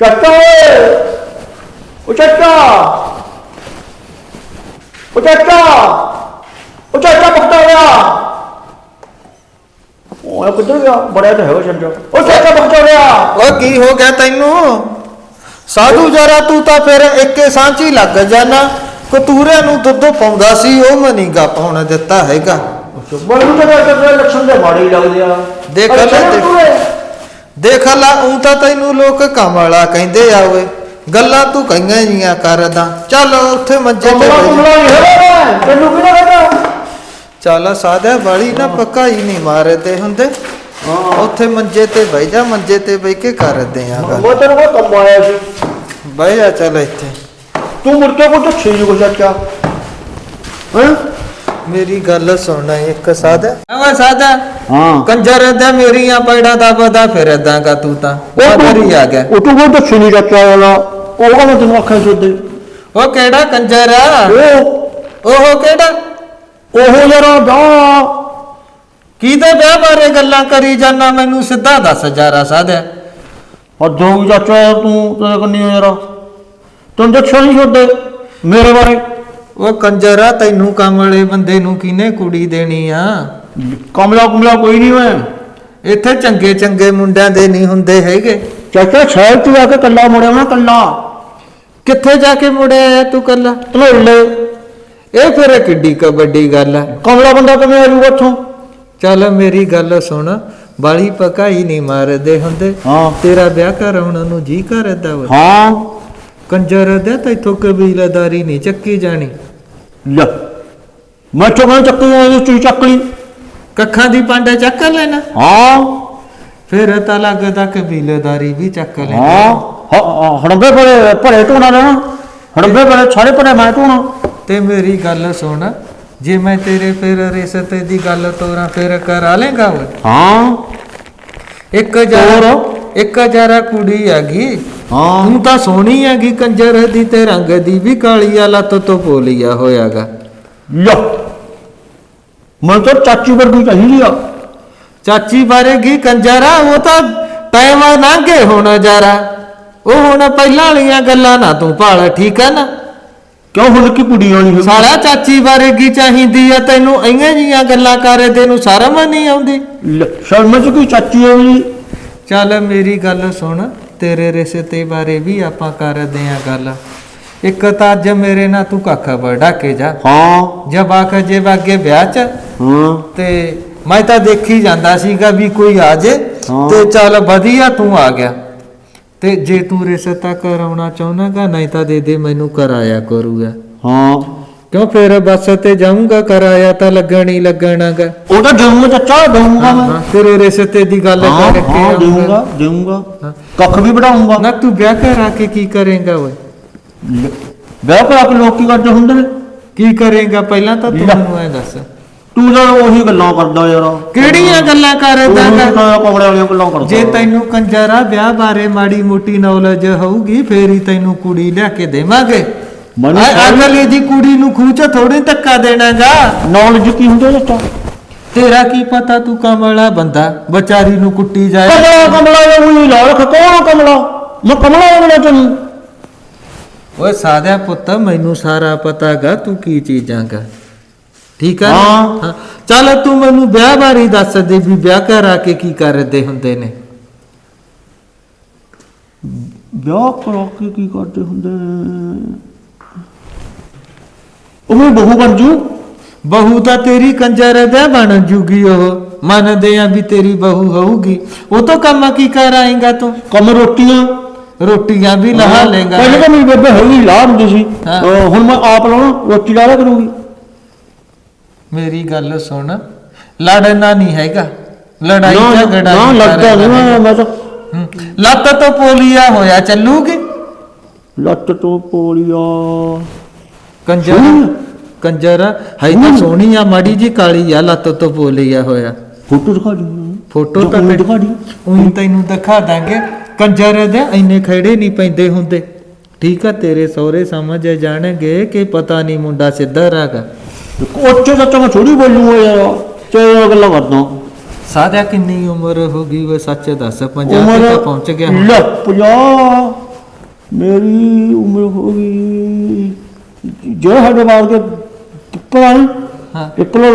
ਚਾਚਾ ਓਏ ਓ ਚਾਚਾ ਓ ਚਾਚਾ ਓ ਚਾਚਾ ਪਕਤਾ ਗਿਆ ਓਏ ਕਿੱਧਰ ਗਿਆ? ਬੜਿਆ ਤਾਂ ਹੈਗਾ ਚਾਚਾ ਓ ਚਾਚਾ ਪਕਤਾ ਗਿਆ ਓ ਕੀ ਹੋ ਗਿਆ ਤੈਨੂੰ? ਸਾਧੂ ਜਰਾ ਤੂੰ ਤਾਂ ਫਿਰ ਇੱਕੇ ਸਾਂਝੀ ਲੱਗ ਜਾਣਾ। ਕਤੂਰਿਆਂ ਨੂੰ ਦੁੱਧ ਪਾਉਂਦਾ ਸੀ ਉਹ ਮਨੀ ਗੱਪ ਹੁਣ ਦਿੱਤਾ ਹੈਗਾ। ਮੈਨੂੰ ਤਾਂ ਲੱਛਣ ਦੇ ਮਾੜੇ ਹੀ ਲੱਗਦੇ ਆ। ਦੇਖ ਲੈ, ਦੇਖ। ਲਾ ਉਂ ਤਾਂ ਤੈਨੂੰ ਲੋਕ ਕਮਲਾ ਕਹਿੰਦੇ ਆ ਓਏ। ਗੱਲਾਂ ਤੂੰ ਕਈਆਂ ਜੀਆਂ ਕਰਦਾ। ਚੱਲ ਉੱਥੇ ਮੰਜੇ ਤੇ ਬਹਿ ਜਾ। ਤੈਨੂੰ ਕਿਹਨੇ ਕਹਿੰਦਾ ਚੱਲ ਸਾਦਾ ਵਾਲੀ ਨਾ ਪੱਕਾ ਹੀ ਨਹੀਂ ਮਾਰਦੇ ਹੁੰਦੇ। ਉੱਥੇ ਮੰਜੇ ਤੇ ਬਹਿ ਜਾ ਮੰਜੇ ਤੇ ਬਹਿ ਕੇ ਕਰਦੇ ਆ ਗੱਲ। ਮੈਂ ਤੈਨੂੰ ਕੋਈ ਕੰਮ ਆਇਆ ਸੀ? ਬਹਿ ਜਾ ਚੱਲ ਇੱਥੇ। ਤੂੰ ਮੁੜ ਕੇ ਕੋਈ ਦੱਸੀ ਨਹੀਂ ਕੁਛ ਚਾਚਾ ਹਾਂ? ਮੇਰੀ ਗੱਲ ਸੁਣ ਇੱਕ ਸਾਦਾ ਓਏ ਸਾਦਾ ਹਾਂ। ਕੰਜਰ ਦਾ ਮੇਰੀਆਂ ਪੈੜਾਂ ਦਾ ਬਦਾ ਫਿਰਦਾ ਕਾ ਤੂੰ ਤਾਂ। ਬਾਦਰ ਹੀ ਆ ਗਿਆ। ਉਹ ਤੂੰ ਕੋਈ ਦੱਸੀ ਨਹੀਂ ਚਾਚਾ ਵਾਲਾ। ਉਹ ਕਹਿੰਦਾ ਤੈਨੂੰ ਆਖਿਆ ਸੋਦੇ ਉਹ ਕਿਹੜਾ ਕੰਜਰ ਆ? ਉਹ। ਉਹ ਕਿਹੜਾ? ਉਹ ਯਾਰ ਦਾ ਕਿਹਦੇ ਵਿਆਹ ਬਾਰੇ ਗੱਲਾਂ ਕਰੀ ਜਾਨਾ ਮੈਨੂੰ ਸਿੱਧਾ ਦੱਸ ਜਾਰਾ ਸਾਦਾ ਹੱਦੋਂ ਵੀ ਚਾਚਾ ਤੂੰ ਤੇਰੇ ਕੰਨੀ ਯਾਰ। ਤੈਨੂੰ ਦੱਸਿਆ ਨਹੀਂ ਸੋਦੇ ਮੇਰੇ ਬਾਰੇ। ਉਹ ਕੰਜਰ ਤੈਨੂੰ ਕਮਲੇ ਬੰਦੇ ਨੂੰ ਕਿਨੇ ਕੁੜੀ ਦੇਣੀ ਆ? ਕਮਲਾ ਕੁਮਲਾ ਕੋਈ ਨਹੀਂ ਮੈਂ ਇੱਥੇ ਚੰਗੇ ਚੰਗੇ ਮੁੰਡਿਆਂ ਦੇ ਨਹੀਂ ਹੁੰਦੇ ਹੈਗੇ। ਚਾਚਾ ਸ਼ਾਇਦ ਤੂੰ ਆ ਕੇ ਕੱਲਾ ਮੁੜਿਆ ਨਾ ਕੱਲਾ ਕਿੱਥੇ ਜਾ ਕੇ ਮੁੜਿਆ ਤੂੰ ਕੱਲਾ ਧਲੋਲੇ ਇਹ ਫਿਰ ਕਿੱਡੀ ਕਬੱਡੀ ਗੱਲ ਆ। ਕਮਲਾ ਬੰਦਾ ਕਿਵੇਂ ਆ ਜੂਗਾ ਉੱਥੋਂ? ਚੱਲ ਮੇਰੀ ਗੱਲ ਸੁਣ ਬਾਲੀ ਪਕਾਈ ਨਹੀਂ ਮਾਰਦੇ ਹੁੰਦੇ। ਹਾਂ। ਤੇਰਾ ਵਿਆਹ ਕਰਾਉਣ ਨੂੰ ਜੀ ਕਰਦਾ ਵਾ। ਹਾਂ। ਕੰਜਰ ਦੇ ਤੈਥੋਂ ਕਬੀਲਦਾਰੀ ਨਹੀਂ ਚੱਕੀ ਜਾਣੀ। ਲੈ। ਮੈਂ ਚੋਂ ਚੱਕੀ ਆਈ ਤੂੰ ਚੱਕ ਲਈ। ਕੱਖਾਂ ਦੀ ਪਾਂਡਾ ਚੱਕ ਲੈਣਾ। ਹਾਂ। ਫਿਰ ਤਾਂ ਲੱਗਦਾ ਕਬੀਲਦਾਰੀ ਵੀ ਚੱਕ ਲੈਣਾ ਹਾਂ। ਹੜੰਬੇ ਭਰੇ ਭਰੇ ਟੋਣਾ ਲੈਣਾ ਹੜੰਬੇ ਭਰੇ ਸਾਰੇ ਭਰੇ ਮੈਂ ਟੋਣਾ ਤੇ ਮੇਰੀ ਗੱਲ ਸੁਣ ਜੇ ਮੈਂ ਤੇਰੇ ਫਿਰ ਰਿਸ਼ਤੇ ਦੀ ਗੱਲ ਤੋਰਾਂ ਫਿਰ ਕਰਾ ਲੇਗਾ ਹਾਂ। ਇੱਕ ਜਰਾ ਇੱਕ ਜਰਾ ਕੁੜੀ ਹੈਗੀ ਹਾਂ। ਤੂੰ ਤਾਂ ਸੋਹਣੀ ਹੈਗੀ ਕੰਜਰ ਦੀ ਤੇ ਰੰਗ ਦੀ ਵੀ ਕਾਲੀ ਆ ਲੱਤ ਤੋਂ ਪੋਲੀਆ ਹੋਇਆਗਾ। ਲੈ ਮੈਂ ਤਾਂ ਚਾਚੀ ਵਰਗੀ ਚਾਹੀਦੀ ਆ ਚਾਚੀ ਬਾਰੇ ਕੀ ਕੰਜਰਾ ਉਹ ਤਾਂ ਟਾਈਮ ਲੰਘੇ ਹੁਣ ਜਰਾ। ਉਹ ਹੁਣ ਪਹਿਲਾਂ ਵਾਲੀਆਂ ਗੱਲਾਂ ਨਾ ਤੂੰ ਭਾਲ ਠੀਕ ਹੈ ਨਾ? ਕਿਉਂ ਹੁਣ ਕੀ ਕੁੜੀਆਂ ਨਹੀਂ ਸਾਲਾ ਚਾਚੀ ਬਾਰੇ ਕੀ ਚਾਹੀਦੀ ਆ ਤੈਨੂੰ ਇੰਗੀਆਂ ਜੀਆਂ ਗੱਲਾਂ ਕਰੇ ਤੈਨੂੰ ਸ਼ਰਮ ਨਹੀਂ ਆਉਂਦੀ? ਸ਼ਰਮ ਚ ਕੋਈ ਚਾਚੀ ਆ ਵੀ ਚੱਲ ਮੇਰੀ ਗੱਲ ਸੁਣ। ਤੇਰੇ ਰਿਸ਼ਤੇ ਬਾਰੇ ਵੀ ਆਪਾਂ ਕਰਦੇ ਆਂ ਗੱਲ। ਇੱਕ ਤਾਂ ਅੱਜ ਮੇਰੇ ਨਾਲ ਤੂੰ ਕੱਖ ਵੜਾ ਕੇ ਜਾ। ਹਾਂ। ਜਬ ਆਖ ਜੇ ਵਾਗੇ ਵਿਆਹ ਚ। ਹਾਂ। ਤੇ ਮੈਂ ਤਾਂ ਦੇਖੀ ਜਾਂਦਾ ਸੀਗਾ ਵੀ ਕੋਈ ਆ ਜੇ। ਤੇ ਚੱਲ ਵਧੀਆ ਤੂੰ ਆ ਗਿਆ। ਤੇ ਜੇ ਤੂੰ ਰਿਸ਼ਤਾ ਕਰਾਉਣਾ ਚਾਹੁੰਦਾਗਾ ਨਹੀਂ ਤਾਂ ਦੇ ਦੇ ਮੈਨੂੰ ਕਰਾਇਆ ਕਰੂਗਾ। ਹਾਂ। ਕਿਉਂ ਫਿਰ ਬੱਸ ਤੇ ਜਾਊਂਗਾ? ਕਰਾਇਆ ਤਾਂ ਲੱਗਣ ਹੀ ਲੱਗਣਾਗਾ। ਉਹ ਤਾਂ ਦੇਊਂਗਾ ਚਾਚਾ ਦੇਊਂਗਾ ਮੈਂ? ਤੇਰੇ ਰਿਸ਼ਤੇ ਦੀ ਗੱਲ ਹਾਂ ਕਰਕੇ ਹਾਂ ਆਊਂਗਾ। ਦੇਊਂਗਾ ਦੇਊਂਗਾ। ਹਾਂ। ਕੱਖ ਵੀ ਵਧਾਊਂਗਾ। ਨਾ ਤੂੰ ਵਿਆਹ ਕਰਾ ਕੇ ਕੀ ਕਰੇਗਾ ਓਏ? ਵਿਆਹ ਕਰਾ ਕੇ ਲੋਕ ਕੀ ਕਰਦੇ ਹੁੰਦੇ ਨੇ? ਕੀ ਕਰੇਗਾ? ਪਹਿਲਾਂ ਤਾਂ ਤੂੰ ਲੈ। ਮੈਨੂੰ ਐ ਦੱਸ। ਤੂੰ ਤਾਂ ਉਹੀ ਗੱਲਾਂ ਕਰਦਾ ਯਾਰ। ਕਿਹੜੀਆਂ ਗੱਲਾਂ ਤੂੰ ਕਰਦਾਗਾ ਤਾਂ ਕਮਲੇ ਵਾਲੀਆਂ ਗੱਲਾਂ ਕਰਦਾ। ਜੇ ਤੈਨੂੰ ਕੰਜਰਾ ਵਿਆਹ ਬਾਰੇ ਮਾੜੀ ਮੋਟੀ ਨੌਲੇਜ ਹੋਊਗੀ ਫੇਰ ਹੀ ਤੈਨੂੰ ਕੁੜੀ ਲਿਆ ਕੇ ਦੇਵਾਂਗੇ। ਮੈਨੂੰ ਅਗਲੀ ਦੀ ਕੁੜੀ ਨੂੰ ਖੂਹ ਚ ਥੋੜੀ ਧੱਕਾ ਦੇਣਾਗਾ। ਨੌਲੇਜ ਕੀ ਹੁੰਦਾ ਚਾਚਾ ਤੇਰਾ ਕੀ ਪਤਾ ਤੂੰ ਕਮਲਾ ਬੰਦਾ ਵਿਚਾਰੀ ਨੂੰ ਕੁੱਟੀ ਜਾਏ। ਕਮਲਾ ਉਹੀ ਲਾ ਰੱਖ ਕੌਣ ਕਮਲਾ? ਮੈਂ ਕਮਲਾ ਕਮਲਾ ਤੈਨੂੰ ਓਏ ਸਾਦਿਆ ਪੁੱਤ ਮੈਨੂੰ ਸਾਰਾ ਪਤਾਗਾ ਤੂੰ ਕੀ ਚੀਜ਼ਾਂਗਾ। ਠੀਕ ਆ ਹਾਂ। ਚੱਲ ਤੂੰ ਮੈਨੂੰ ਵਿਆਹ ਬਾਰੇ ਦੱਸ ਦੇ ਵੀ ਵਿਆਹ ਕਰਾ ਕੇ ਕੀ ਕਰਦੇ ਹੁੰਦੇ ਨੇ। ਵਿਆਹ ਕਰਾ ਕੇ ਕੀ ਕਰਦੇ ਹੁੰਦੇ ਨੇ? ਉਹ ਵੀ ਬਹੂ ਬਣ ਜੂ? ਬਹੂ ਤਾਂ ਤੇਰੀ ਕੰਜਰ ਦੇ ਬਣ ਜੂਗੀ ਉਹ। ਮੰਨਦੇ ਆ ਵੀ ਤੇਰੀ ਬਹੂ ਹੋਊਗੀ। ਉਹ ਤੋਂ ਕੰਮ ਕੀ ਕਰ ਆਏਗਾ ਤੂੰ? ਕੰਮ ਰੋਟੀਆਂ। ਰੋਟੀਆਂ ਵੀ ਲਹਾ ਲੇਗਾ ਪਹਿਲੇ ਤਾਂ ਮੇਰੀ ਬੇਬੇ ਹੈਗੀ ਲਾ ਹੁੰਦੀ ਸੀ। ਹਾਂ। ਅਹ ਹੁਣ ਮੈਂ ਆਪ ਲਾਉਣਾ ਰੋਟੀ ਲਾ ਲਿਆ ਕਰੂਗੀ। ਮੇਰੀ ਗੱਲ ਸੁਣ। ਲੜਨਾ ਨਹੀਂ ਹੈਗਾ। ਲੜਾਈ ਨਾ ਝਗੜਾ ਨਾ ਨਹੀਂ ਲੱਗਦਾ ਨਹੀਂ ਕਰਨਾ। ਮੈਂ- ਮੈਂ ਤਾਂ ਹੂੰ। ਲੱਤ ਤੋਂ ਪੋਲੀਆ ਹੋਇਆ ਚੱਲੂਗੀ? ਲੱਤ ਤੋਂ ਪੋਲੀਆ। ਕੰਜਰ ਹੂੰ। ਕੰਜਰ ਹੈ ਤਾਂ ਸੋਹਣੀ ਆ ਮਾੜੀ ਜੀ ਕਾਲੀ ਆ ਲੱਤ ਤੋਂ ਪੋਲੀਆ ਹੋਇਆ। ਫੋਟੋ ਦਿਖਾ ਦੀ ਫੋਟੋ ਤਾਂ ਦਿਖਾ ਦੀ ਉਹੀ ਤੈਨੂੰ ਦਿਖਾ ਦਾਂਗੇ। ਕੰਜਰ ਦੇ ਇੰਨੇ ਖੜੇ ਨਹੀਂ ਪੈਂਦੇ ਹੁੰਦੇ। ਠੀਕ ਆ ਤੇਰੇ ਸਹੁਰੇ ਸਮਝ ਜਾਣਗੇ ਕਿ ਪਤਾ ਨਹੀਂ ਮੁੰਡਾ ਸਿੱਧਾ ਰਾਗਾ ਉੱਚੇ ਸੱਚਾ ਮੈਂ ਥੋੜੀ ਬੋਲੂਗਾ ਯਾਰ। ਚੇ ਗੱਲਾਂ ਕਰਦਾ। ਸਾਦਿਆ ਕਿੰਨੀ ਉਮਰ ਹੋ ਗਈ ਵੇ ਸੱਚ ਦੱਸ 50 ਉਮਰ ਤੇ ਤਾਂ ਪਹੁੰਚ ਗਿਆ ਹੁਣ। ਲੈ 50 ਮੇਰੀ ਉਮਰ ਹੋ ਗਈ ਜੋ ਸਾਡੇ ਬਾਲ ਕੇ ਪਿੱਪਲਾਂ ਹਾਂ। ਪਿੱਪਲਾਂ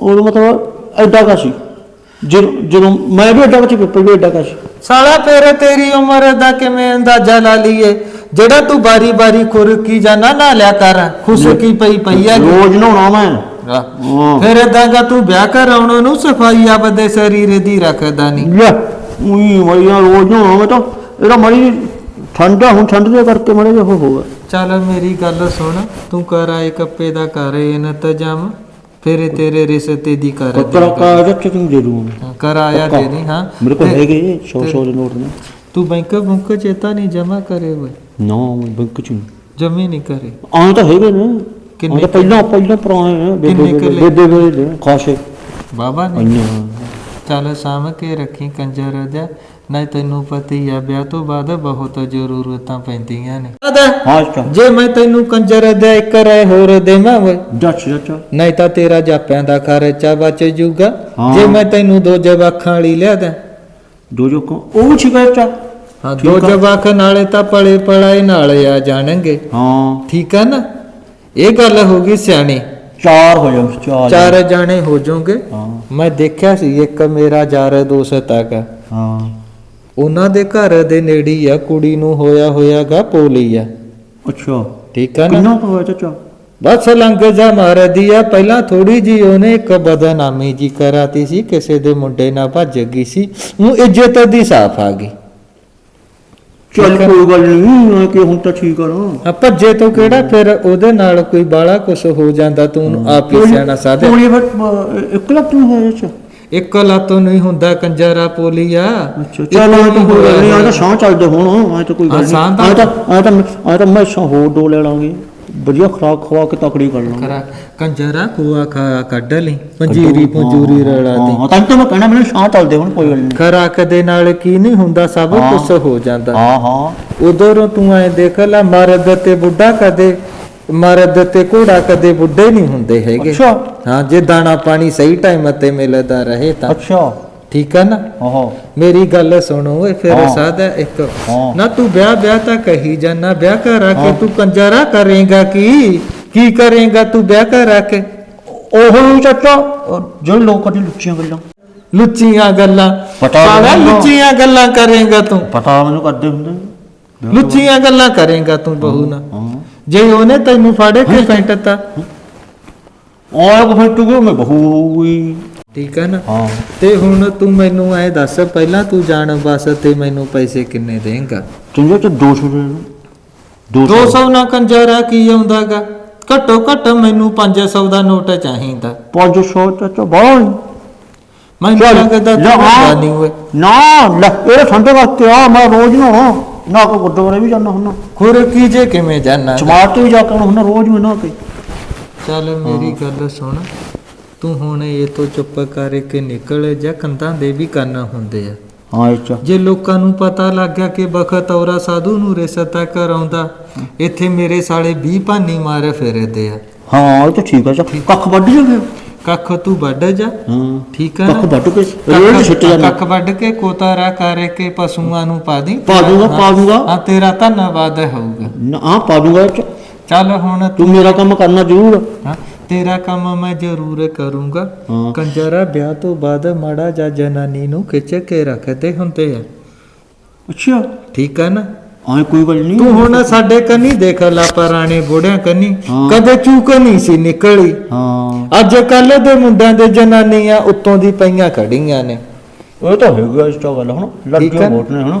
ਉਹ ਮਤਲਬ ਐਡਾ ਕਾ ਸੀ। ਜਦੋਂ ਮੈਂ ਵੀ ਐਡਾ ਕਾ ਸੀ ਪਿੱਪਲ ਵੀ ਐਡਾ ਕਾ ਸੀ। ਸਾਲਾ ਫਿਰ ਤੇਰੀ ਉਮਰ ਦਾ ਕਿਵੇਂ ਅੰਦਾਜ਼ਾ ਲਾ ਲਈਏ? ਜਿਹੜਾ ਤੂੰ ਬਾਰੀ ਬਾਰੀ ਖੁਰਕੀ ਜਾਣਾ ਨਾ ਲਿਆ ਕਰ ਖੁਸ਼ਕੀ ਪਈ ਪਈ ਆ। ਰੋਜ਼ ਨਹਾਉਣਾ ਮੈਂ। ਫਿਰ ਏਦਾਂ ਤੂੰ ਵਿਆਹ ਕਰਾਉਣ ਨੂੰ ਸਫ਼ਾਈ ਆਪਦੇ ਸਰੀਰ ਦੀ ਰੱਖਦਾ ਨਹੀਂ ਲੈ ਉਹੀ ਮੜੀਆਂ ਰੋਜ਼ ਨਹਾਉਣਾ ਮੈਂ ਤਾਂ। ਇਹਦਾ ਮੜੀ ਠੰਡਾ ਹੁਣ ਠੰਡ ਦੇ ਕਰਕੇ ਮੜੇ ਜਿਹਾ ਉਹ ਹੋਗਾ ਚੱਲ ਮੇਰੀ ਗੱਲ ਸੁਣ ਤੂੰ ਕਰ ਆਏ ਕੱਪੇ ਦਾ ਕਰ ਇੰਤਜ਼ਾਮ ਫਿਰ ਤੇਰੇ ਰਿਸ਼ਤੇ ਦੀ ਕਰ ਕੱਪੜਾ ਕਾ ਰੱਖ ਤੂੰ ਦੇ ਕਰ ਆਇਆ। ਦੇ ਨਹੀਂ ਹਾਂ। ਮੇਰੇ ਕੋਲ ਹੈਗੇ 100 100 ਦੇ ਨੋਟ ਨੇ। ਤੂੰ ਬੈਂਕ ਬੁੰਕ ਚੇਤਾ ਨਹੀਂ ਜਮਾ ਕਰੇ ਹੋਏ? ਨਾ ਬੈਂਕ ਚ ਜਮੇ ਨਹੀਂ ਕਰੇ। ਆਂ ਤਾਂ ਹੈਗੇ ਨੇ। ਕਿੰਨੇ ਪਹਿਲਾਂ ਪਹਿਲਾਂ ਪੁਰਾਣੇ ਨੇ। ਬੇਬੇ? ਬੇਬੇ ਖਾਸੇ। ਬਾਬਾ ਨੇ। ਇੰਨੇ ਚੱਲ ਸਾਂਭ ਕੇ ਰੱਖੀ ਕੰਜਰ ਦਾ ਨਹੀਂ ਤੈਨੂੰ ਪਤਾ ਆ ਵਿਆਹ ਤੋਂ ਬਾਅਦ ਬਹੁਤ ਜ਼ਰੂਰਤਾਂ ਪੈਂਦੀਆਂ ਨੇ। ਹਾਂ ਅੱਛਾ। ਜੇ ਮੈਂ ਤੈਨੂੰ ਕੰਜਰ ਦਾ ਇੱਕ ਰਹਿ ਹੋਰ ਦੇਵਾਂ ਓਏ ਦੱਸ ਅੱਛਾ ਨਹੀਂ ਤਾਂ ਤੇਰਾ ਜਾਪਿਆਂ ਦਾ ਖਰਚਾ ਬਚ ਜੂਗਾ ਹਾਂ। ਜੇ ਮੈਂ ਤੈਨੂੰ ਦੋ ਜਵਾਖਾਂ ਵਾਲੀ ਲਿਆ ਦਾਂ। ਦੋ ਜੋ ਕੋ ਉਹ ਵੀ ਠੀਕ ਹੈ ਠੀਕ ਦੋ ਆ। ਜਵਾਕ ਨਾਲੇ ਤਾਂ ਪਲੇ ਪੜਾਏ ਨਾਲੇ ਆ ਜਾਣਗੇ। ਹਾਂ। ਠੀਕ ਆ ਨਾ? ਇਹ ਗੱਲ ਹੋ ਗਈ ਸਿਆਣੀ। ਚਾਰ ਹੋ ਜਾਣ ਚਾਰ ਚਾਰ ਜਾਣੇ ਹੋ ਜਾਓਗੇ। ਹਾਂ। ਮੈਂ ਦੇਖਿਆ ਸੀ ਇੱਕ ਮੇਰਾ ਯਾਰ ਦੋਸਤ ਹੈਗਾ ਹਾਂ। ਉਹਨਾਂ ਦੇ ਘਰ ਦੇ ਨੇੜੇ ਹੀ ਆ ਕੁੜੀ ਨੂੰ ਹੋਇਆ ਹੋਇਆਗਾ ਪੋਲੀ ਆ। ਅੱਛਾ। ਠੀਕ ਆ ਨਾ? ਕਿੰਨਾ ਹੋਇਆ ਚਾਚਾ? ਬਸ ਲੰਘ ਜਾ ਮਾਰਦੀ ਆ ਪਹਿਲਾਂ ਥੋੜੀ ਜੀ ਉਹਨੇ ਇੱਕ ਬਦਨਾਮੀ ਜੀ ਕਰਾਤੀ ਸੀ ਕਿਸੇ ਦੇ ਮੁੰਡੇ ਨਾਲ ਭੱਜ ਗਈ ਸੀ। ਉਹ ਇੱਜ਼ਤ ਦੀ ਸਾਫ਼ ਆ ਗਈ। ਚੱਲ। ਕੋਈ ਗੱਲ ਨਹੀਂ ਮੈਂ ਕਿ ਹੁਣ ਤਾਂ ਠੀਕ ਆ ਨਾ। ਆ ਭੱਜੇ ਤੋਂ ਕਿਹੜਾ ਫਿਰ ਉਹਦੇ ਨਾਲ ਕੋਈ ਬਾਲਾ ਕੁਛ ਹੋ ਜਾਂਦਾ ਤੂੰ ਉਹਨੂੰ ਆਪ ਹੀ ਸਿਆਣਾ ਸਾਧੇ। ਪੋਲੀ ਫਿਰ ਅਹ, ਇੱਕ ਲੱਖ ਨੂੰ ਹੋਇਆ ਅੱਛਾ ਇੱਕ ਲੱਤੋਂ ਨਹੀਂ ਹੁੰਦਾ ਕੰਜਰਾ ਪੋਲੀ ਆ। ਅੱਛਾ ਚੱਲ ਆ ਤਾਂ ਕੋਈ ਗੱਲ ਨਹੀਂ ਆ ਤਾਂ ਸਾਹ ਚੱਲਦੇ ਹੁਣ ਆ ਤਾਂ ਕੋਈ ਗੱਲ ਨਹੀਂ ਆ ਤਾਂ ਆ ਤਾਂ ਆ ਤਾਂ ਮੈਂ ਸਾਹ ਹੋਰ ਦੋ ਲੈ ਲਾਂਗੇ। ਵਧੀਆ ਖਰਾਕ ਖਵਾ ਕੇ ਤਕੜੀ ਕਰ ਲਾਂਗੇ ਕਰਾ ਕੰਜਰਾ ਕੋਆ ਖਾ ਕੱਢ ਲਈ। ਪੰਜੀਰੀ ਪੰਜੂਰੀ ਰਲਾ ਦੀ। ਹਾਂ ਤਾਂ ਤਾਂ ਮੈਂ ਕਹਿਣਾ ਮੈਨੂੰ ਸਾਹ ਚੱਲਦੇ ਹੁਣ ਕੋਈ ਗੱਲ ਨਹੀਂ। ਖਰਾਕ ਦੇ ਨਾਲ ਕੀ ਨਹੀਂ ਹੁੰਦਾ ਸਭ। ਕੁਝ ਹੋ ਜਾਂਦਾ। ਹਾਂ ਹਾਂ। ਉਧਰੋਂ ਤੂੰ ਐ ਦੇਖ ਲੈ ਮਰਦ ਤੇ ਬੁੱਢਾ ਕਦੇ ਮਰਦ ਤੇ ਘੋੜਾ ਕਦੇ ਬੁੱਢੇ ਨਹੀਂ ਹੁੰਦੇ ਹੈਗੇ। ਅੱਛਾ। ਹਾਂ ਜੇ ਦਾਣਾ ਪਾਣੀ ਸਹੀ ਟਾਈਮ ਤੇ ਮਿਲਦਾ ਰਹੇ ਤਾਂ। ਅੱਛਾ। ਠੀਕ ਆ ਨਾ? ਆਹੋ ਮੇਰੀ ਗੱਲ ਸੁਣੋ ਓਏ ਫਿਰ ਹਾਂ। ਸਾਦਾ ਇੱਕ। ਹਾਂ। ਨਾ ਤੂੰ ਵਿਆਹ ਵਿਆਹ ਤਾਂ ਕਹੀ ਜਾਨਾ ਵਿਆਹ ਕਰਾ ਕੇ ਹਾਂ। ਤੂੰ ਕੰਜਰਾ ਕਰੇਗਾ ਕੀ? ਕੀ ਕਰੇਗਾ ਤੂੰ ਵਿਆਹ ਕਰਾ ਕੇ? ਉਹ ਨੂੰ ਚਾਚਾ ਜਿਹੜੇ ਲੋਕਾਂ ਦੀ ਲੁੱਚੀਆਂ ਗੱਲਾਂ। ਲੁੱਚੀਆਂ ਗੱਲਾਂ। ਪਤਾ। ਲੁੱਚੀਆਂ ਗੱਲਾਂ ਕਰੇਗਾ ਤੂੰ। ਪਤਾ ਮੈਨੂੰ ਕਰਦੇ ਹੁੰਦੇ। ਲੁੱਚੀਆਂ ਗੱਲਾਂ ਕਰੇਗਾ ਤੂੰ ਬਹੂ। ਹਾਂ ਜੇ ਉਹਨੇ ਤੈਨੂੰ ਫੜ ਕੇ ਫੈਂਟਤਾ। ਉਹ ਕੋ ਫਿਰ ਤੂੰ ਮੈਂ ਬਹੂ ਹੋਈ ਠੀਕ ਹੈ ਨਾ ਹਾਂ। ਤੇ ਹੁਣ ਤੂੰ ਮੈਨੂੰ ਐ ਦੱਸ ਪਹਿਲਾਂ ਤੂੰ ਜਾਣ ਵਾਸਤੇ ਮੈਨੂੰ ਪੈਸੇ ਕਿੰਨੇ ਦੇਂਗਾ? ਚੰਗੇ ਤੇ 200 ਦੇ 200 200 ਨਾ ਕੰਜਰਾ ਕੀ ਆਉਂਦਾਗਾ? ਘੱਟੋ ਘੱਟ ਮੈਨੂੰ 500 ਦਾ ਨੋਟ ਚਾਹੀਦਾ। 500 ਚਾਚਾ ਬਾਹਰ ਮੈਨੂੰ ਚੱਲ, ਲੱਗਦਾ ਤੂੰ ਨਹੀਂ ਹੋਏ। ਨਾ ਲੈ ਇਹ ਠੰਡੇ ਵਾਸਤੇ ਆ ਮੈਂ ਰੋਜ਼ ਨਾ ਨਾ ਕੋ ਗੁਰਦੁਆਰੇ ਵੀ ਜਾਂਦਾ ਹੁੰਦਾ। ਖੁਰ ਕੀ ਜੇ ਕਿਵੇਂ ਜਾਣਾ? ਤੇ ਵੀ ਜਾ ਕੇ ਹੁੰਦਾ ਰੋਜ਼ ਮੈਂ ਨਾ ਕੇ ਚੱਲ ਮੇਰੀ ਗੱਲ ਸੁਣ। ਤੂੰ ਹੁਣ ਇਹ ਤੋਂ ਚੁੱਪ ਕਰਕੇ ਨਿਕਲ ਜਾ ਕੰਧਾਂ ਦੇ ਵੀ ਕੰਨ ਹੁੰਦੇ ਆ। ਹਾਂ ਅੱਛਾ ਜੇ ਲੋਕਾਂ ਨੂੰ ਪਤਾ ਲੱਗ ਗਿਆ ਕਿ ਬਖਤ ਔਰਾ ਸਾਧੂ ਨੂੰ ਰਿਸ਼ਤਾ ਕਰਾਉਂਦਾ ਇੱਥੇ ਮੇਰੇ ਸਾਲੇ 20 ਭਾਨੀ ਮਾਰੇ ਫਿਰਦੇ ਆ। ਹਾਂ ਇਹ ਤਾਂ ਠੀਕ ਆ ਚਾ ਕੱਖ ਵੱਢ ਜਾਂਗੇ ਕੱਖ ਤੂੰ ਵੱਢ ਜਾ। ਹਾਂ। ਠੀਕ ਆ ਕੱਖ ਵੱਢ ਕੇ ਰੋਜ਼ ਛਿੱਟ ਜਾਂਦਾ ਕੱਖ ਵੱਢ ਕੇ ਕੋਤਾਰਾ ਕਰਕੇ ਪਸ਼ੂਆਂ ਨੂੰ ਪਾ ਦੀ। ਪਾ ਦੂੰਗਾ ਪਾ ਦੂੰਗਾ। ਹਾਂ ਤੇਰਾ ਧੰਨਵਾਦ ਹੋਊਗਾ। ਨਾ ਆ ਪਾ ਦੂੰਗਾ। ਇਹ 'ਚ। ਚੱਲ ਹੁਣ ਤੂੰ ਤੂੰ ਮੇਰਾ ਕੰਮ ਕਰਨਾ ਜ਼ਰੂਰ। ਹਾਂ। ਤੇਰਾ ਕੰਮ ਮੈਂ ਜ਼ਰੂਰ ਕਰੂੰਗਾ। ਹਾਂ। ਕੰਜਰਾ ਵਿਆਹ ਤੋਂ ਬਾਅਦ ਮਾੜਾ ਜਾਂ ਜਨਾਨੀ ਨੂੰ ਖਿੱਚ ਕੇ ਰੱਖਦੇ ਹੁੰਦੇ ਆ। ਅੱਛਾ। ਠੀਕ ਆ ਨਾ? ਆਏ ਕੋਈ ਗੱਲ ਨਹੀਂ। ਤੂੰ ਹੁਣ ਸਾਡੇ ਕੰਨੀ ਦੇਖ ਲਾ ਪੁਰਾਣੇ ਬੁੜਿਆਂ ਕੰਨੀ। ਹਾਂ। ਕਦੇ ਚੂਕ ਨਹੀਂ ਸੀ ਨਿਕਲੀ। ਹਾਂ। ਅੱਜ ਕੱਲ ਦੇ ਮੁੰਡਿਆਂ ਦੇ ਜਨਾਨੀਆਂ ਉੱਤੋਂ ਦੀ ਪਈਆਂ ਖੜੀਆਂ ਨੇ। ਉਹ ਤਾਂ ਹੈਗਾ ਇਸ ਤਾਂ ਗੱਲ ਹੁਣ ਠੀਕ ਲੱਗੇ ਆ। ਵੋਟ ਨੇ? ਹੁਣ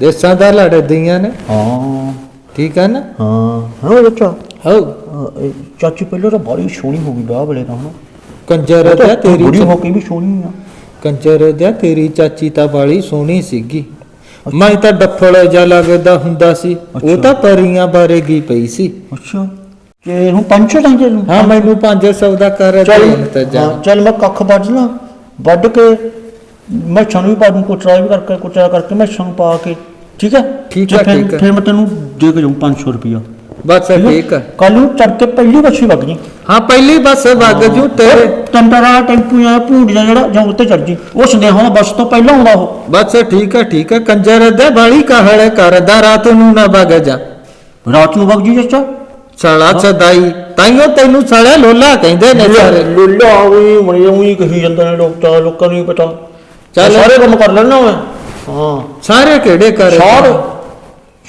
ਦੇਸਾਂ ਦਾ ਲੜਦੀਆਂ ਨੇ। ਹਾਂ। ਠੀਕ ਆ ਨਾ? ਹਾਂ। ਹਾਂ ਬੱਚਾ ਹੋ ਚਾਚੀ ਪਹਿਲਾਂ ਤਾਂ ਬੜੀ ਸੋਹਣੀ ਹੋ ਗਈ ਵਿਆਹ ਵੇਲੇ ਤਾਂ ਹੁਣ ਕੰਜਰ ਦਾ ਤੇਰੀ ਬੁੜੀ ਚ- ਹੋ ਕੇ ਵੀ ਸੋਹਣੀ ਆ। ਕੰਜਰ ਦਾ ਤੇਰੀ ਚਾਚੀ ਤਾਂ ਬਾਲੀ ਸੋਹਣੀ ਸੀਗੀ। ਮੈਂ ਤਾਂ ਡੱਫਲ ਜਾ ਲੱਗਦਾ ਹੁੰਦਾ ਸੀ। ਉਹ ਅੱਛਾ। ਤਾਂ ਪਰੀਆਂ ਬਾਰੇ ਗਈ ਪਈ ਸੀ। ਅੱਛਾ। ਤੇ ਹੁਣ ਪੰਚੋ ਤਾਂ? ਜੇ ਹਾਂ ਮੈਨੂੰ 500 ਦਾ ਕਰ ਚੱਲ ਹਾਂ, ਚੱਲ ਮੈਂ ਕੱਖ ਵੱਢ ਲਾਂ। ਵੱਢ ਕੇ ਮੈਂ ਛਣ ਵੀ ਪਾ ਦੂੰ ਕੁਚਰਾ ਵੀ ਕਰਕੇ ਕੁਚਰਾ ਕਰਕੇ ਮੈਂ ਛਣ ਪਾ ਕੇ। ਠੀਕ ਹੈ? ਠੀਕ ਤੇ ਆ, ਫਿਰ- ਠੀਕ ਆ। ਫਿਰ ਮੈਂ ਤੈਨੂੰ ਦੇ ਕੇ ਜਾਊਂ 500 ਰੁਪਿਆ ਬਸ ਠੀਕ ਆ। ਕੱਲ ਨੂੰ ਚੜ ਕੇ ਪਹਿਲੀ ਬੱਛੀ ਵਗ ਜੀ। ਹਾਂ ਪਹਿਲੀ ਬੱਸ ਵਗ ਜੂ ਤੇਰੇ ਤੰਦਰ ਵਾਲਾ ਟੈਂਪੂ ਆ ਭੂੰਡੀਆਂ ਜਿਹੜਾ ਜਾਂ ਉੱਤੇ ਚੜ ਜੀ। ਉਹ ਸੰਦੇਹਾਂ ਦਾ ਬੱਸ ਤੋਂ ਪਹਿਲਾਂ ਆਉਂਦਾ ਉਹ। ਬਸ ਠੀਕ ਆ ਠੀਕ ਆ। ਕੰਜਰ ਦੇ ਬਾਲੀ ਕਹੜ ਕਰਦਾ ਰਾਤ ਨੂੰ ਨਾ ਵਗ ਜਾ। ਰਾਤ ਨੂੰ ਵਗ ਜੀ ਚਾਚਾ। ਸਾਲਾ ਸਦਾਈ। ਤਾਈਓ ਤੈਨੂੰ ਸਾਲਾ ਲੋਲਾ ਕਹਿੰਦੇ ਨੇ ਸਾਰੇ। ਲੁੱਲਾ ਵੀ ਮਣੀ ਉਹੀ ਕਹੀ ਜਾਂਦੇ ਨੇ ਲੋਕ ਤਾਂ ਲੋਕਾਂ ਨੂੰ ਹੀ ਪਤਾ। ਚੱਲ। ਸਾਰੇ ਕੰਮ ਕਰ ਲੈਣਾ ਮੈਂ। ਹਾਂ। ਸਾਰੇ ਕਿਹੜੇ ਕਰੇ ਸਾਰੇ।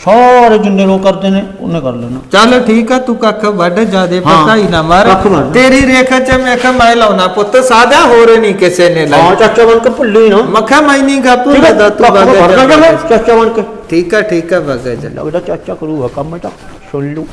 ਸਾਰੇ ਜਿੰਨੇ ਲੋਕ ਕਰਦੇ ਨੇ ਉਹਨੇ ਕਰ ਲੈਣਾ। ਚੱਲ ਠੀਕ ਆ ਤੂੰ ਕੱਖ ਵੱਢ ਜਾਦੇ ਹਾਂ, ਪਤਾ ਹੀ ਨਾ ਮਾਰ। ਕੱਖ ਵੱਢ। ਤੇਰੀ ਰੇਖਾ ਚ ਮੈਂ ਕਿਹਾ ਮੈਂ ਲਾਉਣਾ ਪੁੱਤ ਸਾਦਾ ਹੋਰ ਨਹੀਂ ਕਿਸੇ ਨੇ ਹਾਂ ਲਾਈ ਚਾਚਾ ਬਣ ਕੇ ਭੁੱਲੀ ਨਾ। ਮੱਖਾ ਮੈਂ ਨਹੀਂ ਠੀਕ ਹੈ ਲਦਾ ਤੂੰ ਵਗ ਦਾਂਗੇ ਜਾ। ਚਾਚਾ ਬਣ ਕੇ। ਠੀਕ ਆ ਠੀਕ ਆ ਵਗ ਜਾ। ਲੱਗਦਾ ਚਾਚਾ ਕਰੂਗਾ ਕੰਮ ਤਾਂ ਸੁਣ ਲੂ